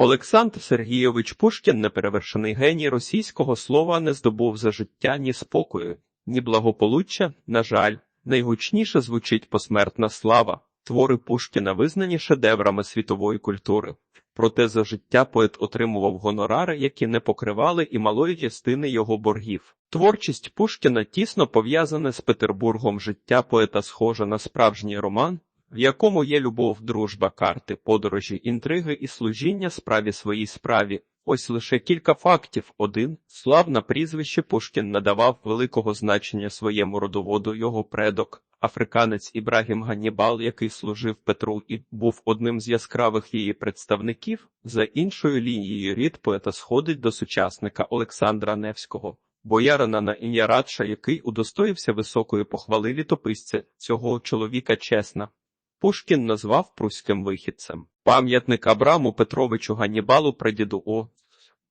Олександр Сергійович Пушкін, неперевершений геній російського слова, не здобув за життя ні спокою, ні благополуччя. На жаль, найгучніше звучить посмертна слава. Твори Пушкіна визнані шедеврами світової культури. Проте за життя поет отримував гонорари, які не покривали і малої частини його боргів. Творчість Пушкіна тісно пов'язана з Петербургом. Життя поета схоже на справжній роман, в якому є любов, дружба, карти, подорожі, інтриги і служіння справі своїй справі. Ось лише кілька фактів. Один славна прізвище Пушкін надавав великого значення своєму родоводу його предок. Африканець Ібрагім Ганнібал, який служив Петру і був одним з яскравих її представників, за іншою лінією рід поета сходить до сучасника Олександра Невського, боярина на ім'я Радша, який удостоївся високої похвали літописця цього чоловіка чесна. Пушкін назвав пруським вихідцем. Пам'ятник Абраму Петровичу Ганнібалу прадіду О.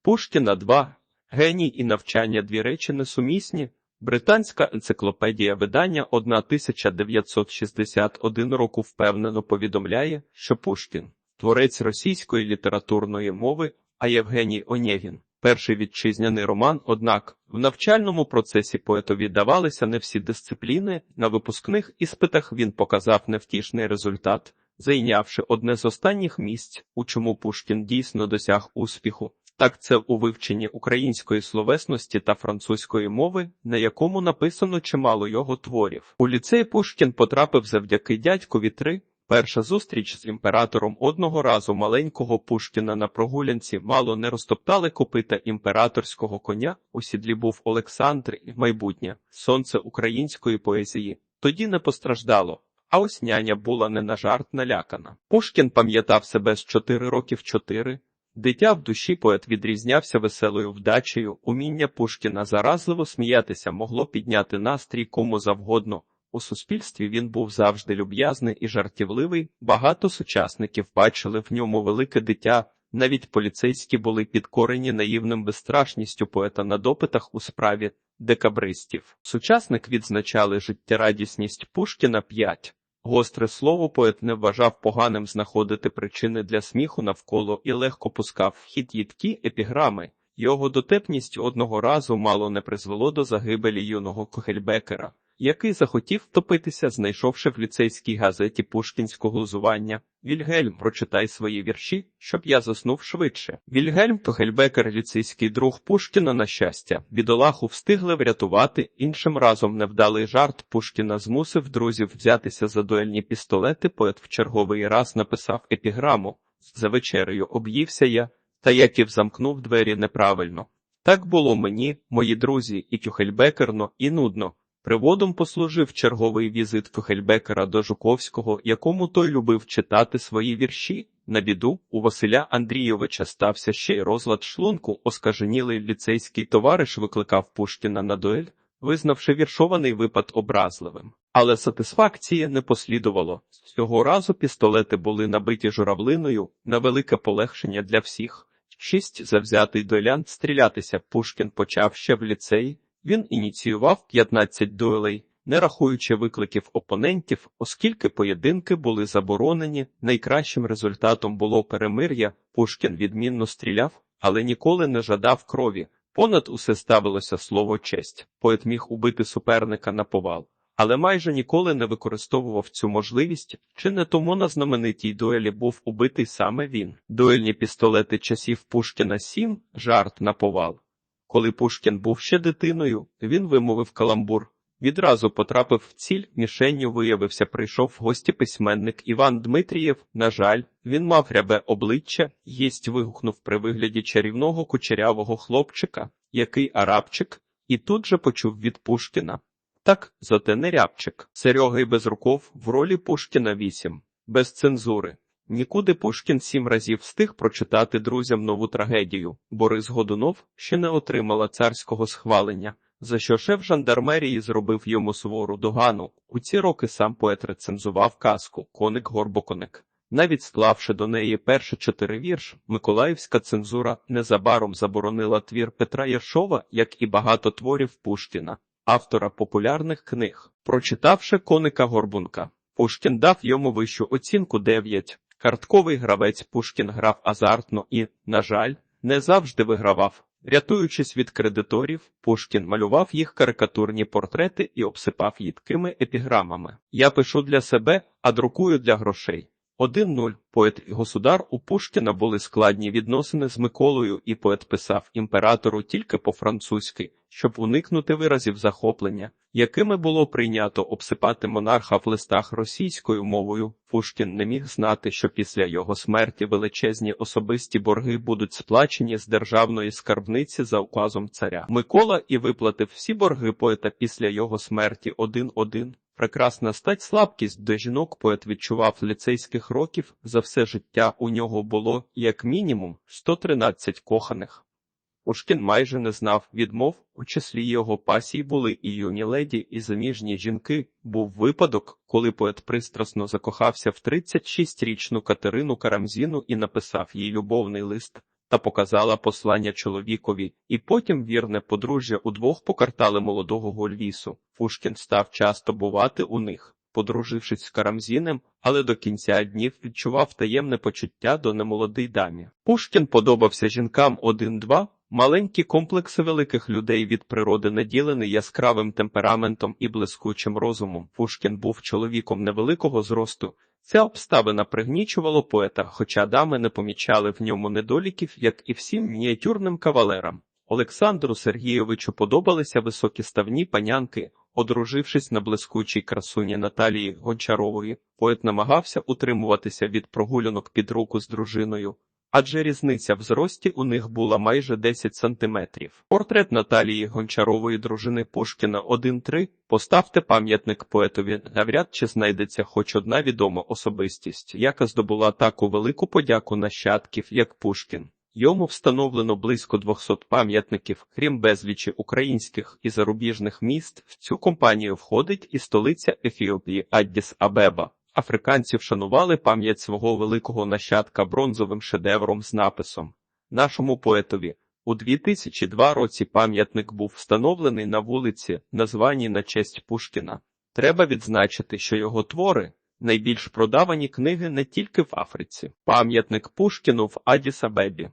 Пушкіна 2. Геній і навчання дві речі несумісні. Британська енциклопедія видання 1961 року впевнено повідомляє, що Пушкін творець російської літературної мови, а Євгеній Онєгін перший вітчизняний роман. Однак в навчальному процесі поетові давалися не всі дисципліни. На випускних іспитах він показав невтішний результат, зайнявши одне з останніх місць, у чому Пушкін дійсно досяг успіху. Так це у вивченні української словесності та французької мови, на якому написано чимало його творів. У ліцей Пушкін потрапив завдяки дядькові три. Перша зустріч з імператором одного разу маленького Пушкіна на прогулянці мало не розтоптали копита імператорського коня. У сідлі був Олександр і майбутнє сонце української поезії. Тоді не постраждало. А ось няня була не на жарт налякана. Пушкін пам'ятав себе з чотири років чотири. Дитя в душі поет відрізнявся веселою вдачею. Уміння Пушкіна заразливо сміятися могло підняти настрій кому завгодно. У суспільстві він був завжди люб'язний і жартівливий. Багато сучасників бачили в ньому велике дитя. Навіть поліцейські були підкорені наївним безстрашністю поета на допитах у справі декабристів. Сучасник відзначали життєрадісність Пушкіна 5. Гостре слово поет не вважав поганим знаходити причини для сміху навколо і легко пускав в хід їдкі епіграми. Його дотепність одного разу мало не призвело до загибелі юного Кохельбекера, який захотів втопитися, знайшовши в ліцейській газеті пушкінського глузування. Вільгельм, прочитай свої вірші, щоб я заснув швидше. Вільгельм Кохельбекер, ліцейський друг Пушкіна, на щастя, бідолаху встигли врятувати. Іншим разом невдалий жарт Пушкіна змусив друзів взятися за дуельні пістолети. Поет в черговий раз написав епіграму. За вечерею об'ївся я, та Яків замкнув двері неправильно. Так було мені, мої друзі, і Кюхельбекерно, і нудно. Приводом послужив черговий візит Кюхельбекера до Жуковського, якому той любив читати свої вірші. На біду у Василя Андрійовича стався ще й розлад шлунку. Оскаженілий ліцейський товариш викликав Пушкіна на дуель, визнавши віршований випад образливим. Але сатисфакції не послідувало. Цього разу пістолети були набиті журавлиною на велике полегшення для всіх. Шість завзятий дуелянт стрілятися Пушкін почав ще в ліцеї. Він ініціював 15 дуелей, не рахуючи викликів опонентів, оскільки поєдинки були заборонені. Найкращим результатом було перемир'я. Пушкін відмінно стріляв, але ніколи не жадав крові. Понад усе ставилося слово честь. Поет міг убити суперника на повал, але майже ніколи не використовував цю можливість, чи не тому на знаменитій дуелі був убитий саме він. Дуельні пістолети часів Пушкіна 7 – жарт на повал. Коли Пушкін був ще дитиною, він вимовив каламбур. Відразу потрапив в ціль, мішенню виявився, прийшов в гості письменник Іван Дмитрієв. На жаль, він мав рябе обличчя, єсть вигукнув при вигляді чарівного кучерявого хлопчика, який арабчик, і тут же почув від Пушкіна. Так, зате не рябчик. Серега й Безруков в ролі Пушкіна 8. без цензури. Нікуди Пушкін сім разів встиг прочитати друзям нову трагедію. Борис Годунов ще не отримала царського схвалення, за що шеф жандармерії зробив йому сувору догану. У ці роки сам поет рецензував казку Коник Горбоконик. Навіть склавши до неї перші чотири вірш, Миколаївська цензура незабаром заборонила твір Петра Єршова, як і багато творів Пушкіна, автора популярних книг. Прочитавши коника Горбунка, Пушкін дав йому вищу оцінку 9. Картковий гравець Пушкін грав азартно і, на жаль, не завжди вигравав. Рятуючись від кредиторів, Пушкін малював їх карикатурні портрети і обсипав їдкими епіграмами. Я пишу для себе, а друкую для грошей. 1-0. Поет і государ у Пушкіна були складні відносини з Миколою, і поет писав імператору тільки по-французьки, щоб уникнути виразів захоплення, якими було прийнято обсипати монарха в листах російською мовою. Пушкін не міг знати, що після його смерті величезні особисті борги будуть сплачені з державної скарбниці за указом царя. Микола і виплатив всі борги поета після його смерті один-один. Прекрасна стать слабкість до жінок поет відчував ліцейських років, за все життя у нього було, як мінімум, 113 коханих. Пушкін майже не знав відмов, у числі його пасій були і юні леді, і заміжні жінки. Був випадок, коли поет пристрасно закохався в 36-річну Катерину Карамзіну і написав їй любовний лист та показала послання чоловікові, і потім вірне подружжя удвох покартали молодого Гольвісу. Пушкін став часто бувати у них, подружившись з Карамзінем, але до кінця днів відчував таємне почуття до немолодий дамі. Пушкін подобався жінкам один-два. Маленькі комплекси великих людей від природи наділені яскравим темпераментом і блискучим розумом. Пушкін був чоловіком невеликого зросту. Ця обставина пригнічувала поета, хоча дами не помічали в ньому недоліків, як і всім мініатюрним кавалерам. Олександру Сергійовичу подобалися високі ставні панянки. Одружившись на блискучій красуні Наталії Гончарової, поет намагався утримуватися від прогулянок під руку з дружиною, адже різниця в зрості у них була майже 10 сантиметрів. Портрет Наталії Гончарової дружини Пушкіна 1-3. Поставте пам'ятник поетові, навряд чи знайдеться хоч одна відома особистість, яка здобула таку велику подяку нащадків, як Пушкін. Йому встановлено близько 200 пам'ятників, крім безлічі українських і зарубіжних міст. В цю компанію входить і столиця Ефіопії Аддіс Абеба. Африканці вшанували пам'ять свого великого нащадка бронзовим шедевром з написом Нашому поетові. У 2002 році пам'ятник був встановлений на вулиці, названій на честь Пушкіна. Треба відзначити, що його твори найбільш продавані книги не тільки в Африці. Пам'ятник Пушкіну в Адіс Абебі.